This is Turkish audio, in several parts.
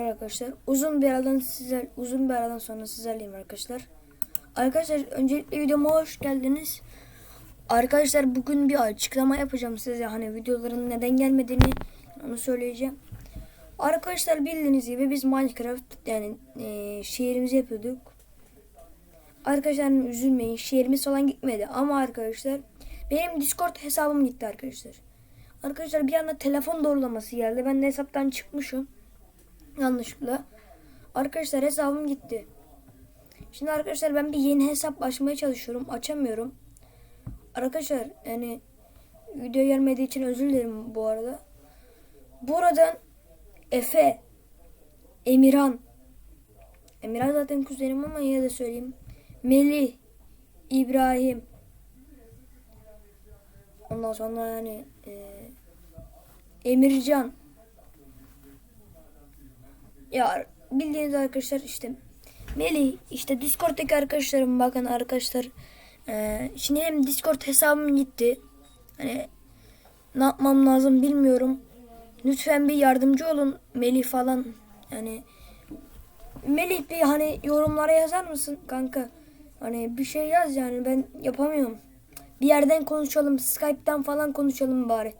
arkadaşlar. Uzun bir aradan sizler uzun bir aradan sonra sizlerleyim arkadaşlar. Arkadaşlar öncelikle videoma hoş geldiniz. Arkadaşlar bugün bir açıklama yapacağım size. Hani videoların neden gelmediğini onu söyleyeceğim. Arkadaşlar bildiğiniz gibi biz Minecraft yani e, şehrimizi yapıyorduk. Arkadaşlar üzülmeyin şehrimiz falan gitmedi ama arkadaşlar benim Discord hesabım gitti arkadaşlar. Arkadaşlar bir anda telefon doğrulaması geldi. Ben de hesaptan çıkmışım. Yanlışlıkla. Arkadaşlar hesabım gitti. Şimdi arkadaşlar ben bir yeni hesap açmaya çalışıyorum. Açamıyorum. Arkadaşlar yani video gelmediği için özür dilerim bu arada. Buradan Efe, Emirhan, Emirhan zaten kuzenim ama yine de söyleyeyim. Melih, İbrahim. Ondan sonra yani e, Emircan. Ya bildiğiniz arkadaşlar işte Melih işte Discord'daki arkadaşlarım bakın arkadaşlar. E, şimdi benim Discord hesabım gitti. Hani ne yapmam lazım bilmiyorum. Lütfen bir yardımcı olun Melih falan. Yani Melih bir hani yorumlara yazar mısın kanka? Hani bir şey yaz yani ben yapamıyorum. Bir yerden konuşalım. Skype'tan falan konuşalım bari.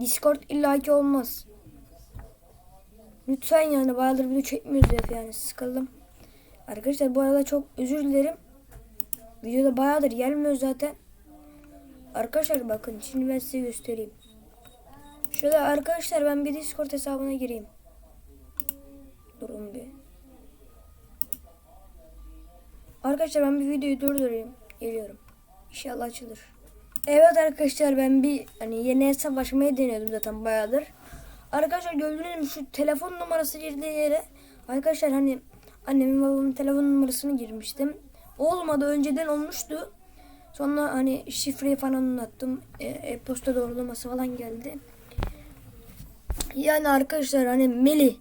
Discord illaki olmaz. Lütfen yani bayağıdır video çekmiyoruz hep yani sıkıldım. Arkadaşlar bu arada çok özür dilerim. Videoda bayağıdır gelmiyor zaten. Arkadaşlar bakın şimdi ben size göstereyim. Şöyle arkadaşlar ben bir Discord hesabına gireyim. Durun bir. Arkadaşlar ben bir videoyu durdurayım. Geliyorum. İnşallah açılır. Evet arkadaşlar ben bir hani yeni hesap açmayı deniyordum zaten bayağıdır. Arkadaşlar gördüğünüz gibi şu telefon numarası girdiği yere arkadaşlar hani annemin babamın telefon numarasını girmiştim. Olmadı önceden olmuştu. Sonra hani şifreyi falan anlattım. E, e-posta doğrulaması falan geldi. Yani arkadaşlar hani Melih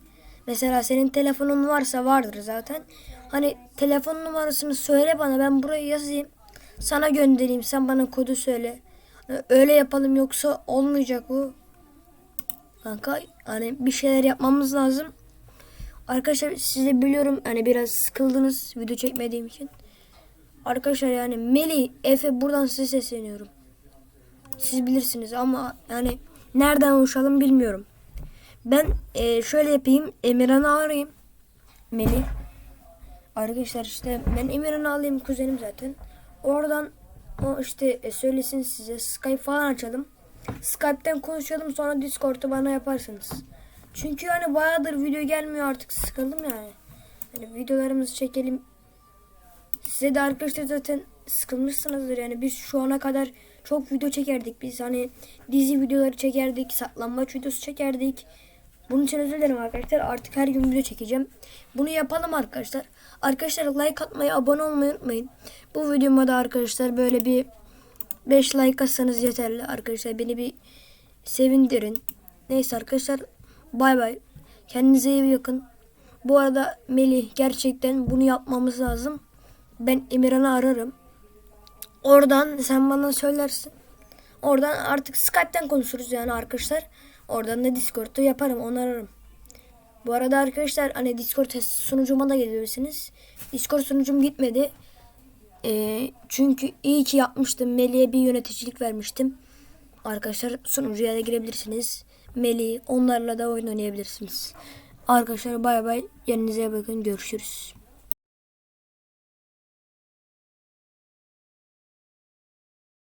mesela senin telefonun varsa vardır zaten. Hani telefon numarasını söyle bana ben buraya yazayım. Sana göndereyim sen bana kodu söyle. Öyle yapalım yoksa olmayacak bu. Kanka hani bir şeyler yapmamız lazım. Arkadaşlar size biliyorum hani biraz sıkıldınız video çekmediğim için. Arkadaşlar yani Melih, Efe buradan size sesleniyorum. Siz bilirsiniz ama yani nereden ulaşalım bilmiyorum. Ben e, şöyle yapayım. Emirhan'ı arayayım. Melih. Arkadaşlar işte ben Emirhan'ı alayım kuzenim zaten. Oradan o işte e, söylesin size Skype falan açalım. Skype'ten konuşalım sonra Discord'u bana yaparsınız. Çünkü hani bayağıdır video gelmiyor artık sıkıldım yani. Hani videolarımızı çekelim. Size de arkadaşlar zaten sıkılmışsınızdır yani biz şu ana kadar çok video çekerdik biz hani dizi videoları çekerdik saklanmaç videosu çekerdik bunun için özür dilerim arkadaşlar artık her gün video çekeceğim bunu yapalım arkadaşlar arkadaşlar like atmayı abone olmayı unutmayın bu videoma da arkadaşlar böyle bir 5 like atsanız yeterli arkadaşlar beni bir sevindirin neyse arkadaşlar bay bay kendinize iyi bakın bu arada Melih gerçekten bunu yapmamız lazım ben Emirhan'ı ararım. Oradan sen bana söylersin. Oradan artık Skype'ten konuşuruz yani arkadaşlar. Oradan da Discord'da yaparım onu ararım. Bu arada arkadaşlar hani Discord sunucuma da gelirsiniz. Discord sunucum gitmedi. Ee, çünkü iyi ki yapmıştım. Melih'e bir yöneticilik vermiştim. Arkadaşlar sunucuya da girebilirsiniz. Melih onlarla da oyun oynayabilirsiniz. Arkadaşlar bay bay. Kendinize bakın. Görüşürüz.